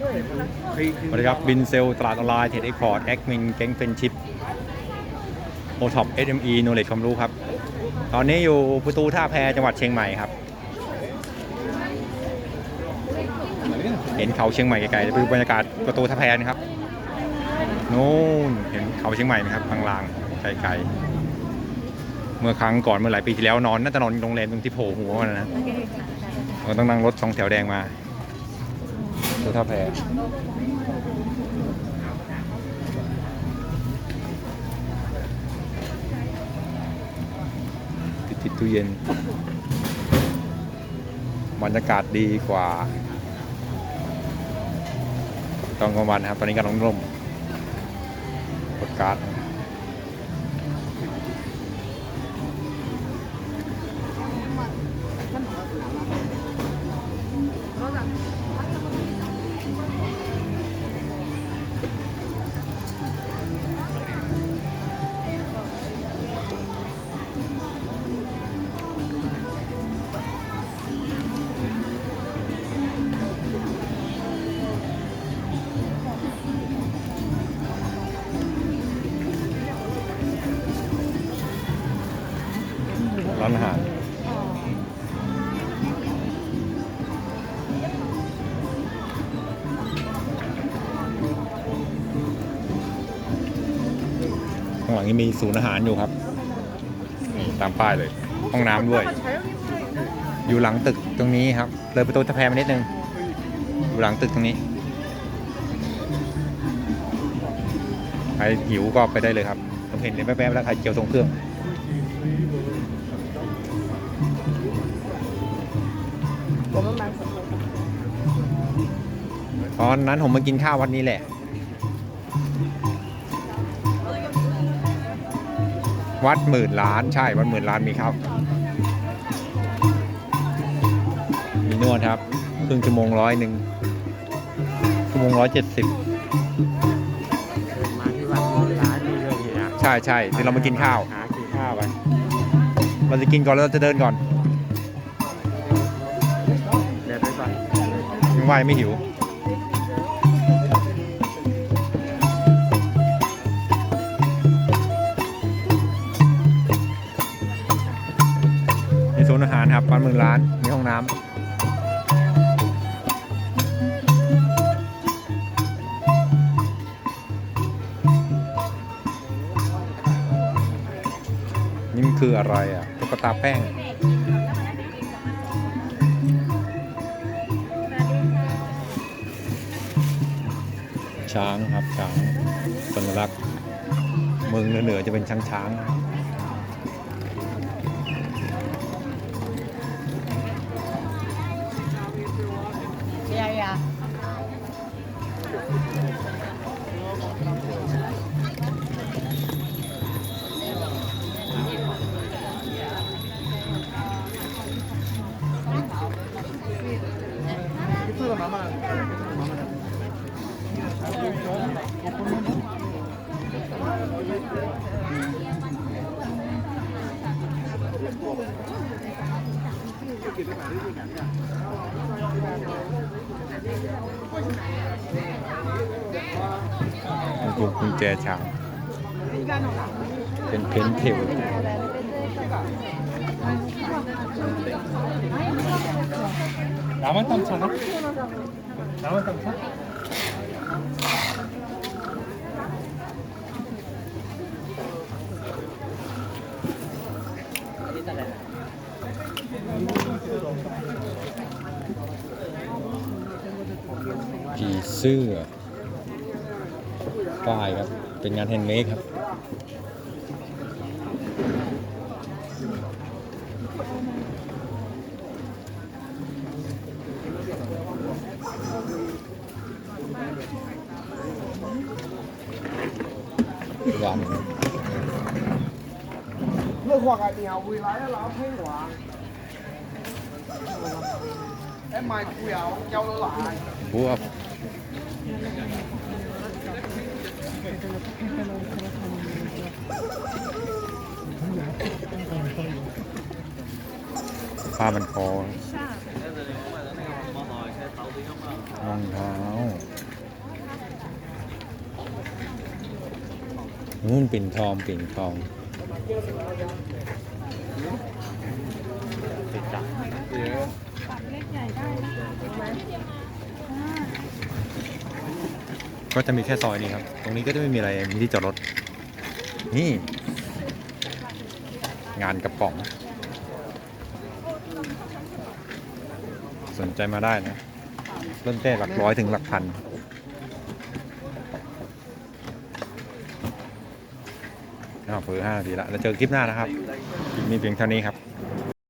สวัสดีครับ บินเซลตลาดออนไลน์เทรดเอ็กพอร์ตแอคมินแก๊งเฟนชิพโอท็อปเอสเอ็มอีโนเลจความรู้ครับ ตอนนี้อยู่ประตูท่าแพจังหวัดเชียงใหม่ครับ เห็นเขาเชียงใหม่ไกลๆไปดูบรรยากาศประตูท่าแพนะครับนู่นเห็นเขาเชียงใหม่ไหมครับลางๆไกลๆเมื่อครั้งก่อนเมื่อหลายปีที่แล้วนอนน่าจะนอนโรงแรมตรงที่โผล่หัวมันนะเราต้องนั่งรถสองแถวแดงมา ประตูท่าแพติดติดตู้เย็นบรรยากาศดีกว่าตอนกลางวันนะครับ ตอนนี้กำลังร่มกดการ์ด ลังนี้มีศูนย์อาหารอยู่ครับนี่ตามป้ายเลย ห้องน้ำด้วย อยู่หลังตึกตรงนี้ครับ เลยประตูตะแพมานิดนึง อยู่หลังตึกตรงนี้ ใครหิวก็ไปได้เลยครับผมเห็นแป๊บๆแล้วไข่เจียวทรงเครื่อง ตอนนั้นผมมากินข้าววันนี้แหละ วัดหมื่นล้านใช่วัดหมื่นล้านมีครับ มีนวดครับครึ่งชั่วโมงร้อยหนึ่งชั่วโมงร้อยเจ็ดสิบมาที่วัดมีร้านมีเรื่องนี้นะใช่ใช่เดี๋ยวเรามากินข้าว หากินข้าวกันเราจะกินก่อนแล้วเราจะเดินก่อนเดินไปก่อนยังไหวไม่หิว มีโซนอาหารครับบ้านเมืองร้านมีห้องน้ำนี่มันคืออะไรอะตุ๊กตาแป้ง ช้างครับช้างสัญลักษณ์เมืองเหนือจะเป็นช้างช้าง พวงกุญแจช้างเป็นเพนเทล 나만 땀차나? 나만 땀차? ผีเสื้อป้ายครับ เป็นงานแฮนด์เมดครับ ร้าน 乐华嘅电后会嚟一揽兴华，一卖固有有到奶。 พว บวบผ้ามันคอรองเท้านู่นปิ่นทองปิ่นทอง ก็จะมีแค่ซอยนี้ครับ ตรงนี้ก็จะไม่มีอะไรมีที่จอดรถ นี่ งานกระป๋อง สนใจมาได้นะ เริ่มต้นหลักร้อยถึงหลักพันอ้าวเพิ่ห้านาทีละแล้วเจอคลิปหน้านะครับคลิปนี้เพียงเท่านี้ครับ